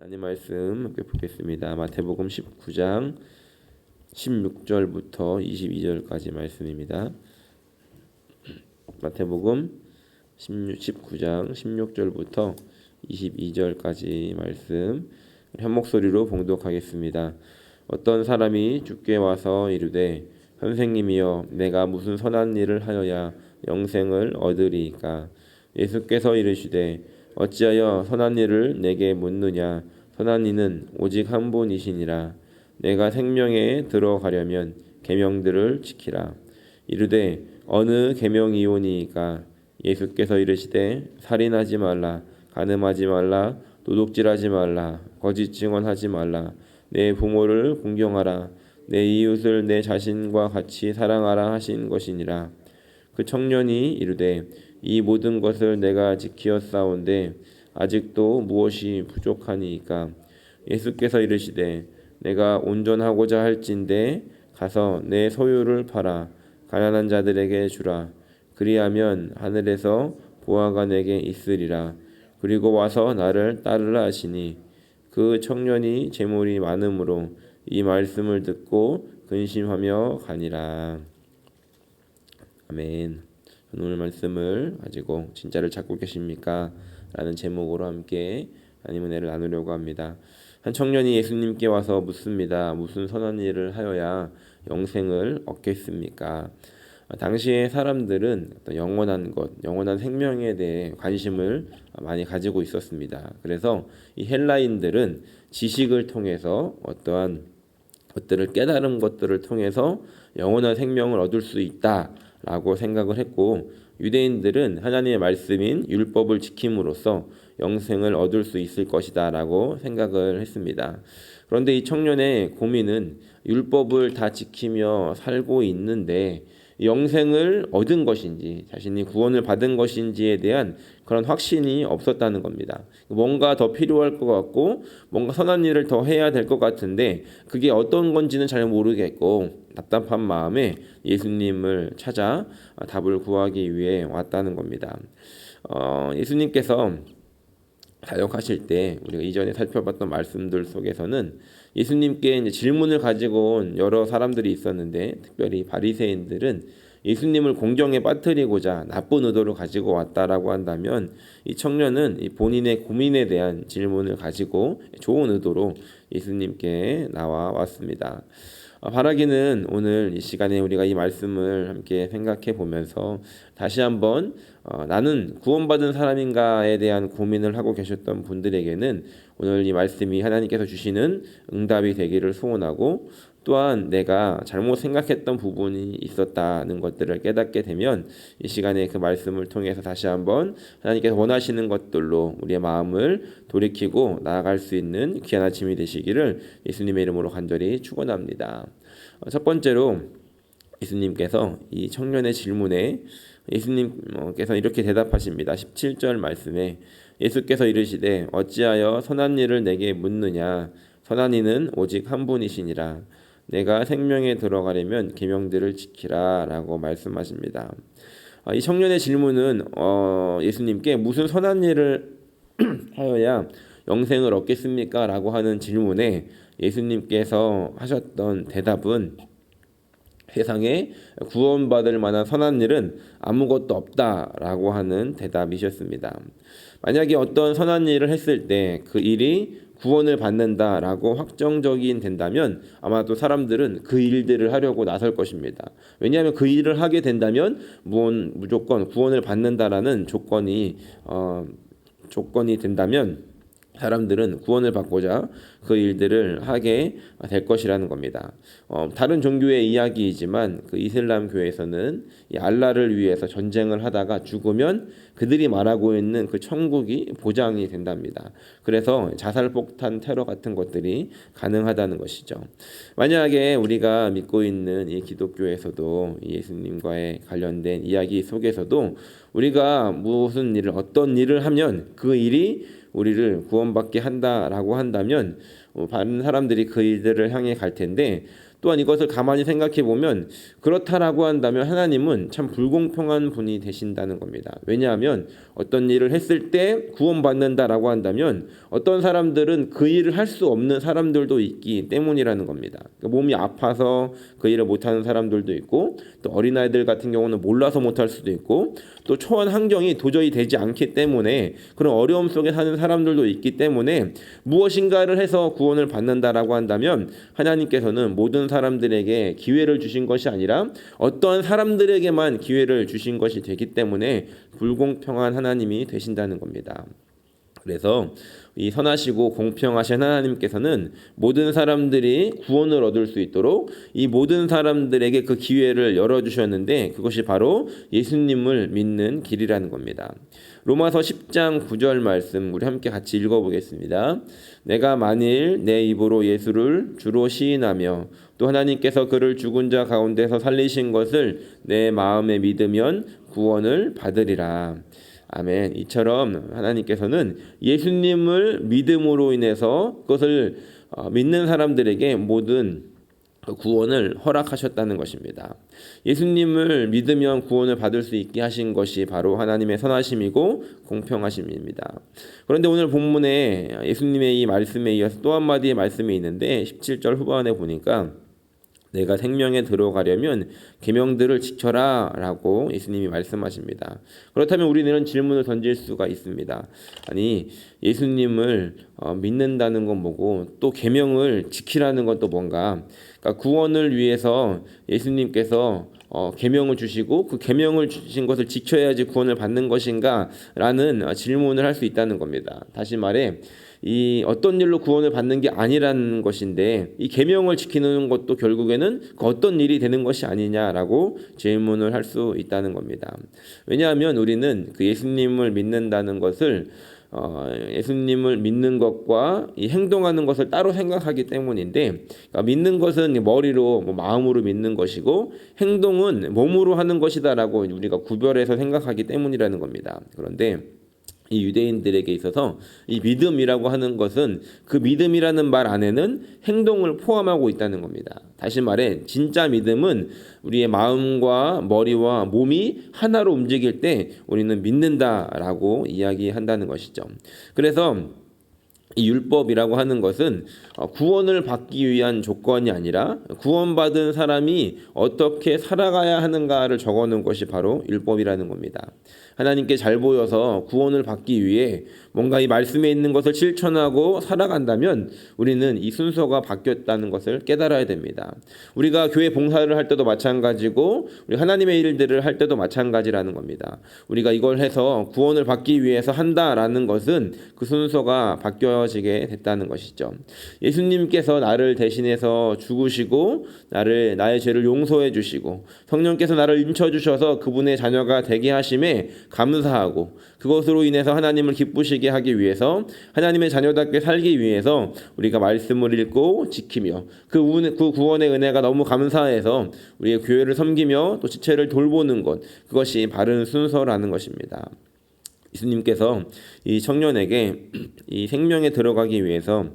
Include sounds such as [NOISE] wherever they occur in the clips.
하나님 말씀 함께 보겠습니다. 마태복음 19장 16절부터 22절까지 말씀입니다. 마태복음 16, 19장 16절부터 22절까지 말씀 한 목소리로 봉독하겠습니다. 어떤 사람이 주께 와서 이르되 선생님이여 내가 무슨 선한 일을 하여야 영생을 얻으리이까 예수께서 이르시되 어찌하여 선한 일을 내게 묻느냐? 선한 이는 오직 한 분이시니라. 내가 생명에 들어가려면 계명들을 지키라. 이르되 어느 계명이오니이까? 예수께서 이르시되 살인하지 말라 간음하지 말라 도둑질하지 말라 거짓 증언하지 말라. 내 부모를 공경하라. 내 이웃을 내 자신과 같이 사랑하라 하신 것이니라 그 청년이 이르되 이 모든 것을 내가 지키었사온데 아직도 무엇이 부족하니이까 예수께서 이르시되 내가 온전하고자 할진대 가서 내 소유를 팔아 가난한 자들에게 주라. 그리하면 하늘에서 보화가 내게 있으리라. 그리고 와서 나를 따르라 하시니 그 청년이 재물이 많으므로 이 말씀을 듣고 근심하며 가니라 아멘. 오늘 말씀을 가지고 진짜를 찾고 계십니까? 라는 제목으로 함께 하나님 은혜를 나누려고 합니다. 한 청년이 예수님께 와서 묻습니다. 무슨 선한 일을 하여야 영생을 얻겠습니까? 당시의 사람들은 영원한 것, 영원한 생명에 대해 관심을 많이 가지고 있었습니다. 그래서 이 헬라인들은 지식을 통해서 어떠한 것들을 깨달은 것들을 통해서 영원한 생명을 얻을 수 있다. 라고 생각을 했고 유대인들은 하나님의 말씀인 율법을 지킴으로써 영생을 얻을 수 있을 것이다 라고 생각을 했습니다. 그런데 이 청년의 고민은 율법을 다 지키며 살고 있는데 영생을 얻은 것인지 자신이 구원을 받은 것인지에 대한 그런 확신이 없었다는 겁니다. 뭔가 더 필요할 것 같고 뭔가 선한 일을 더 해야 될 것 같은데 그게 어떤 건지는 잘 모르겠고 답답한 마음에 예수님을 찾아 답을 구하기 위해 왔다는 겁니다. 어, 예수님께서 사역하실 때 우리가 이전에 살펴봤던 말씀들 속에서는 예수님께 이제 질문을 가지고 온 여러 사람들이 있었는데 특별히 바리새인들은 예수님을 공경에 빠뜨리고자 나쁜 의도를 가지고 왔다라고 한다면 이 청년은 이 본인의 고민에 대한 질문을 가지고 좋은 의도로 예수님께 나와 왔습니다. 어, 바라기는 오늘 이 시간에 우리가 이 말씀을 함께 생각해 보면서 다시 한번 어, 나는 구원받은 사람인가에 대한 고민을 하고 계셨던 분들에게는 오늘 이 말씀이 하나님께서 주시는 응답이 되기를 소원하고 또한 내가 잘못 생각했던 부분이 있었다는 것들을 깨닫게 되면 이 시간에 그 말씀을 통해서 다시 한번 하나님께서 원하시는 것들로 우리의 마음을 돌이키고 나아갈 수 있는 귀한 아침이 되시기를 예수님의 이름으로 간절히 축원합니다. 어, 첫 번째로 예수님께서 이 청년의 질문에 예수님께서 이렇게 대답하십니다. 17절 말씀에 예수께서 이르시되 어찌하여 선한 일을 내게 묻느냐 선한 이는 오직 한 분이시니라 내가 생명에 들어가려면 계명들을 지키라라고 말씀하십니다. 아, 이 청년의 질문은 어, 예수님께 무슨 선한 일을 [CLEARS THROAT] 하여야 영생을 얻겠습니까?라고 하는 질문에 예수님께서 하셨던 대답은 세상에 구원받을 만한 선한 일은 아무것도 없다 라고 하는 대답이셨습니다. 만약에 어떤 선한 일을 했을 때 그 일이 구원을 받는다라고 확정적인 된다면 아마도 사람들은 그 일들을 하려고 나설 것입니다. 왜냐하면 그 일을 하게 된다면 무조건 구원을 받는다라는 조건이 어, 조건이 된다면 사람들은 구원을 받고자 그 일들을 하게 될 것이라는 겁니다. 어, 다른 종교의 이야기이지만 그 이슬람 교회에서는 이 알라를 위해서 전쟁을 하다가 죽으면 그들이 말하고 있는 그 천국이 보장이 된답니다. 그래서 자살 폭탄 테러 같은 것들이 가능하다는 것이죠. 만약에 우리가 믿고 있는 이 기독교에서도 예수님과의 관련된 이야기 속에서도 우리가 무슨 일을 어떤 일을 하면 그 일이 우리를 구원받게 한다라고 한다면 어, 다른 사람들이 그 일들을 향해 갈 텐데 또한 이것을 가만히 생각해 보면 그렇다라고 한다면 하나님은 참 불공평한 분이 되신다는 겁니다. 왜냐하면 어떤 일을 했을 때 구원받는다라고 한다면 어떤 사람들은 그 일을 할 수 없는 사람들도 있기 때문이라는 겁니다. 그러니까 몸이 아파서 그 일을 못하는 사람들도 있고 또 어린아이들 같은 경우는 몰라서 못할 수도 있고 또 초원 환경이 도저히 되지 않기 때문에 그런 어려움 속에 사는 사람들도 있기 때문에 무엇인가를 해서 구원을 받는다라고 한다면 하나님께서는 모든 사람들에게 기회를 주신 것이 아니라 어떠한 사람들에게만 기회를 주신 것이 되기 때문에 불공평한 하나님이 되신다는 겁니다. 그래서 이 선하시고 공평하신 하나님께서는 모든 사람들이 구원을 얻을 수 있도록 이 모든 사람들에게 그 기회를 열어 주셨는데 그것이 바로 예수님을 믿는 길이라는 겁니다. 로마서 10장 9절 말씀 우리 함께 같이 읽어 보겠습니다. 내가 만일 내 입으로 예수를 주로 시인하며 또 하나님께서 그를 죽은 자 가운데서 살리신 것을 내 마음에 믿으면 구원을 받으리라. 아멘. 이처럼 하나님께서는 예수님을 믿음으로 인해서 그것을 어, 믿는 사람들에게 모든 구원을 허락하셨다는 것입니다. 예수님을 믿으면 구원을 받을 수 있게 하신 것이 바로 하나님의 선하심이고 공평하심입니다. 그런데 오늘 본문에 예수님의 이 말씀에 이어서 또 한마디의 말씀이 있는데 17절 후반에 보니까 내가 생명에 들어가려면 계명들을 지켜라라고 예수님이 말씀하십니다. 그렇다면 우리는 질문을 던질 수가 있습니다. 아니 예수님을 어, 믿는다는 건 뭐고 또 계명을 지키라는 건 또 뭔가? 그러니까 구원을 위해서 예수님께서 어, 계명을 주시고 그 계명을 주신 것을 지켜야지 구원을 받는 것인가라는 어, 질문을 할 수 있다는 겁니다. 다시 말해 이 어떤 일로 구원을 받는 게 아니라는 것인데 이 계명을 지키는 것도 결국에는 그 어떤 일이 되는 것이 아니냐라고 질문을 할 수 있다는 겁니다. 왜냐하면 우리는 그 예수님을 믿는다는 것을 어, 예수님을 믿는 것과 이 행동하는 것을 따로 생각하기 때문인데 그러니까 믿는 것은 머리로 뭐 마음으로 믿는 것이고 행동은 몸으로 하는 것이다라고 우리가 구별해서 생각하기 때문이라는 겁니다. 그런데 이 유대인들에게 있어서 이 믿음이라고 하는 것은 그 믿음이라는 말 안에는 행동을 포함하고 있다는 겁니다. 다시 말해 진짜 믿음은 우리의 마음과 머리와 몸이 하나로 움직일 때 우리는 믿는다라고 이야기한다는 것이죠. 그래서 이 율법이라고 하는 것은 어, 구원을 받기 위한 조건이 아니라 구원받은 사람이 어떻게 살아가야 하는가를 적어 놓은 것이 바로 율법이라는 겁니다. 하나님께 잘 보여서 구원을 받기 위해 뭔가 이 말씀에 있는 것을 실천하고 살아간다면 우리는 이 순서가 바뀌었다는 것을 깨달아야 됩니다. 우리가 교회 봉사를 할 때도 마찬가지고 우리 하나님의 일들을 할 때도 마찬가지라는 겁니다. 우리가 이걸 해서 구원을 받기 위해서 한다라는 것은 그 순서가 바뀌어지게 됐다는 것이죠. 예수님께서 나를 대신해서 죽으시고 나를 나의 죄를 용서해 주시고 성령께서 나를 인쳐 주셔서 그분의 자녀가 되게 하심에 감사하고 그것으로 인해서 하나님을 기쁘시게 하기 위해서 하나님의 자녀답게 살기 위해서 우리가 말씀을 읽고 지키며 그, 운, 그 구원의 은혜가 너무 감사해서 우리의 교회를 섬기며 또 지체를 돌보는 것 그것이 바른 순서라는 것입니다. 예수님께서 이 청년에게 [CLEARS THROAT] 이 생명에 들어가기 위해서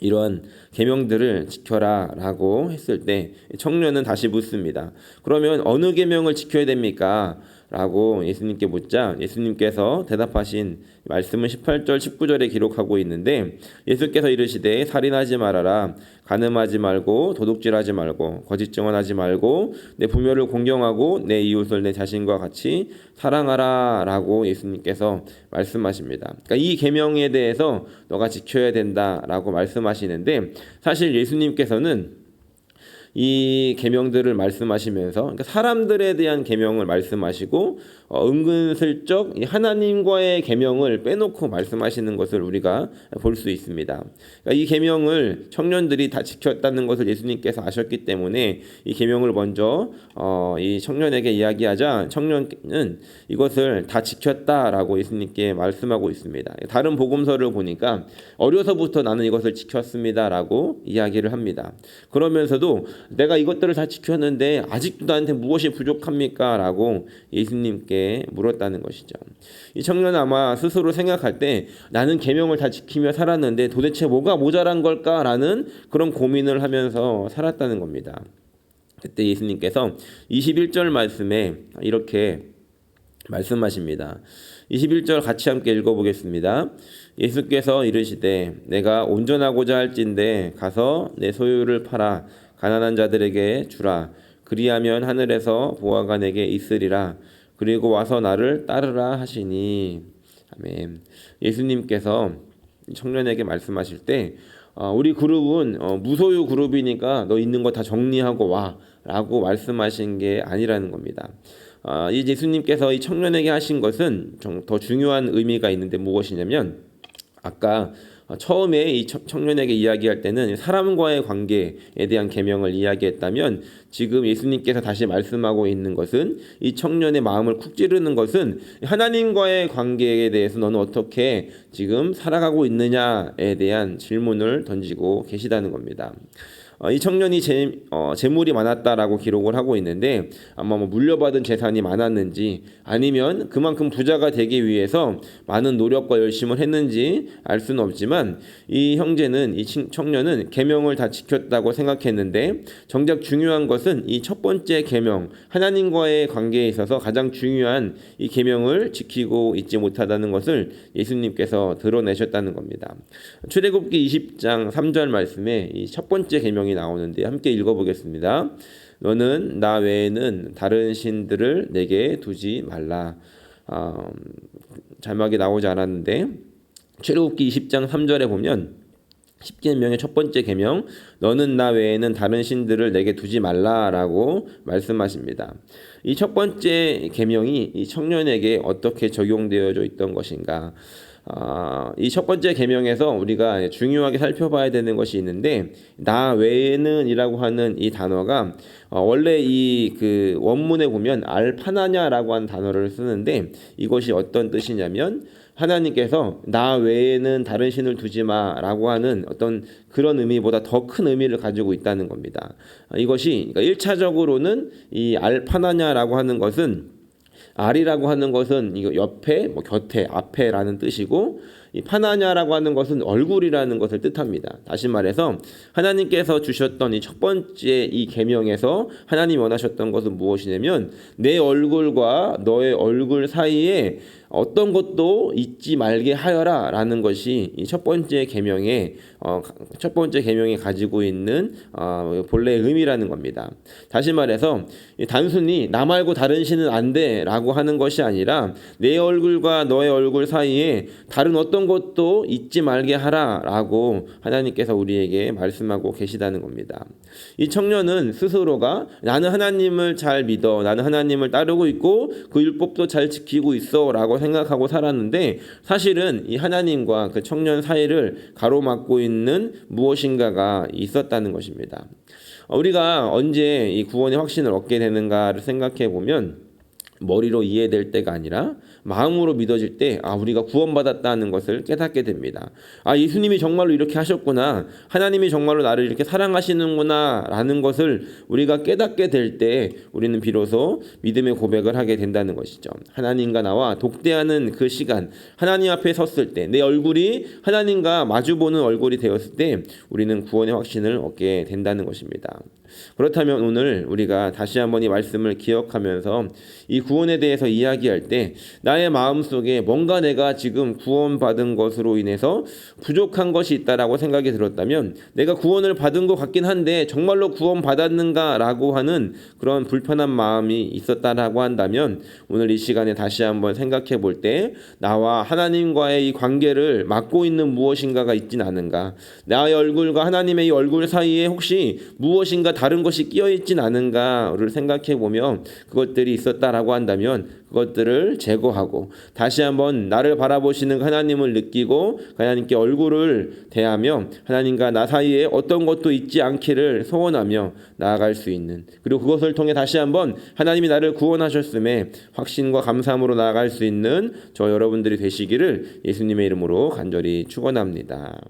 이러한 계명들을 지켜라라고 했을 때 청년은 다시 묻습니다. 그러면 어느 계명을 지켜야 됩니까? 라고 예수님께 묻자 예수님께서 대답하신 말씀은 18절 19절에 기록하고 있는데 예수께서 이르시되 살인하지 말아라 간음하지 말고 도둑질하지 말고 거짓 증언하지 말고 내 부모를 공경하고 내 이웃을 내 자신과 같이 사랑하라라고 예수님께서 말씀하십니다. 그러니까 이 계명에 대해서 너가 지켜야 된다라고 말씀하시는데 사실 예수님께서는 이 계명들을 말씀하시면서 그러니까 사람들에 대한 계명을 말씀하시고 어, 은근슬쩍 하나님과의 계명을 빼놓고 말씀하시는 것을 우리가 볼 수 있습니다. 그러니까 이 계명을 청년들이 다 지켰다는 것을 예수님께서 아셨기 때문에 이 계명을 먼저 어, 이 청년에게 이야기하자 청년은 이것을 다 지켰다라고 예수님께 말씀하고 있습니다. 다른 복음서를 보니까 어려서부터 나는 이것을 지켰습니다라고 이야기를 합니다. 그러면서도 내가 이것들을 다 지켰는데 아직도 나한테 무엇이 부족합니까? 라고 예수님께 물었다는 것이죠. 이 청년은 아마 스스로 생각할 때 나는 계명을 다 지키며 살았는데 도대체 뭐가 모자란 걸까 라는 그런 고민을 하면서 살았다는 겁니다. 그때 예수님께서 21절 말씀에 이렇게 말씀하십니다. 21절 같이 함께 읽어보겠습니다. 예수께서 이르시되 내가 온전하고자 할진대 가서 내 소유를 팔아 가난한 자들에게 주라 그리하면 하늘에서 보아가 내게 있으리라 그리고 와서 나를 따르라 하시니 아멘. 예수님께서 청년에게 말씀하실 때 어, 우리 그룹은 어, 무소유 그룹이니까 너 있는 거 다 정리하고 와 라고 말씀하신 게 아니라는 겁니다. 아, 이 예수님께서 이 청년에게 하신 것은 더 중요한 의미가 있는데 무엇이냐면 아까 처음에 이 청년에게 이야기할 때는 사람과의 관계에 대한 계명을 이야기했다면 지금 예수님께서 다시 말씀하고 있는 것은 이 청년의 마음을 쿡 찌르는 것은 하나님과의 관계에 대해서 너는 어떻게 지금 살아가고 있느냐에 대한 질문을 던지고 계시다는 겁니다. 어, 이 청년이 재, 어, 재물이 많았다라고 기록을 하고 있는데 아마 뭐 물려받은 재산이 많았는지 아니면 그만큼 부자가 되기 위해서 많은 노력과 열심을 했는지 알 수는 없지만 이 형제는 이 청년은 계명을 다 지켰다고 생각했는데 정작 중요한 것은 이 첫 번째 계명 하나님과의 관계에 있어서 가장 중요한 이 계명을 지키고 있지 못하다는 것을 예수님께서 드러내셨다는 겁니다. 출애굽기 20장 3절 말씀에 이 첫 번째 계명이 내용이 나오는데 함께 읽어보겠습니다. 너는 나 외에는 다른 신들을 내게 두지 말라. 어, 자막이 나오지 않았는데 출애굽기 20장 3절에 보면 십계명의 첫 번째 계명 너는 나 외에는 다른 신들을 내게 두지 말라라고 말씀하십니다. 이 첫 번째 계명이 이 청년에게 어떻게 적용되어져 있던 것인가? 아, 이 첫 번째 계명에서 우리가 중요하게 살펴봐야 되는 것이 있는데 나 외에는이라고 하는 이 단어가 어, 원래 이 그 원문에 보면 알파나냐라고 하는 단어를 쓰는데 이것이 어떤 뜻이냐면 하나님께서 나 외에는 다른 신을 두지 마라고 하는 어떤 그런 의미보다 더 큰 의미를 가지고 있다는 겁니다. 이것이 그러니까 1차적으로는 이 알파나냐라고 하는 것은 알이라고 하는 것은 이거 옆에, 뭐 곁에, 앞에라는 뜻이고 이 파나냐라고 하는 것은 얼굴이라는 것을 뜻합니다. 다시 말해서 하나님께서 주셨던 이 첫 번째 이 계명에서 하나님 원하셨던 것은 무엇이냐면 내 얼굴과 너의 얼굴 사이에 어떤 것도 잊지 말게 하여라라는 것이 이 첫 번째 계명의 어, 첫 번째 계명이 가지고 있는 어, 본래의 의미라는 겁니다. 다시 말해서 단순히 나 말고 다른 신은 안 돼라고 하는 것이 아니라 내 얼굴과 너의 얼굴 사이에 다른 어떤 것도 잊지 말게 하라라고 하나님께서 우리에게 말씀하고 계시다는 겁니다. 이 청년은 스스로가 나는 하나님을 잘 믿어, 나는 하나님을 따르고 있고 그 율법도 잘 지키고 있어라고 생각하고 살았는데 사실은 이 하나님과 그 청년 사이를 가로막고 있는 무엇인가가 있었다는 것입니다. 우리가 언제 이 구원의 확신을 얻게 되는가를 생각해 보면 머리로 이해될 때가 아니라 마음으로 믿어질 때, 아, 우리가 구원받았다는 것을 깨닫게 됩니다. 아, 예수님이 정말로 이렇게 하셨구나. 하나님이 정말로 나를 이렇게 사랑하시는구나. 라는 것을 우리가 깨닫게 될 때, 우리는 비로소 믿음의 고백을 하게 된다는 것이죠. 하나님과 나와 독대하는 그 시간, 하나님 앞에 섰을 때, 내 얼굴이 하나님과 마주보는 얼굴이 되었을 때, 우리는 구원의 확신을 얻게 된다는 것입니다. 그렇다면 오늘 우리가 다시 한번 이 말씀을 기억하면서 이 구원에 대해서 이야기할 때 나의 마음 속에 뭔가 내가 지금 구원받은 것으로 인해서 부족한 것이 있다라고 생각이 들었다면 내가 구원을 받은 것 같긴 한데 정말로 구원받았는가라고 하는 그런 불편한 마음이 있었다라고 한다면 오늘 이 시간에 다시 한번 생각해 볼 때 나와 하나님과의 이 관계를 막고 있는 무엇인가가 있진 않은가? 나의 얼굴과 하나님의 이 얼굴 사이에 혹시 무엇인가 다른 것이 끼어 있진 않은가를 생각해 보면 그것들이 있었다라고 한다면 그것들을 제거하고 다시 한번 나를 바라보시는 하나님을 느끼고 하나님께 얼굴을 대하며 하나님과 나 사이에 어떤 것도 있지 않기를 소원하며 나아갈 수 있는 그리고 그것을 통해 다시 한번 하나님이 나를 구원하셨음에 확신과 감사함으로 나아갈 수 있는 저 여러분들이 되시기를 예수님의 이름으로 간절히 축원합니다.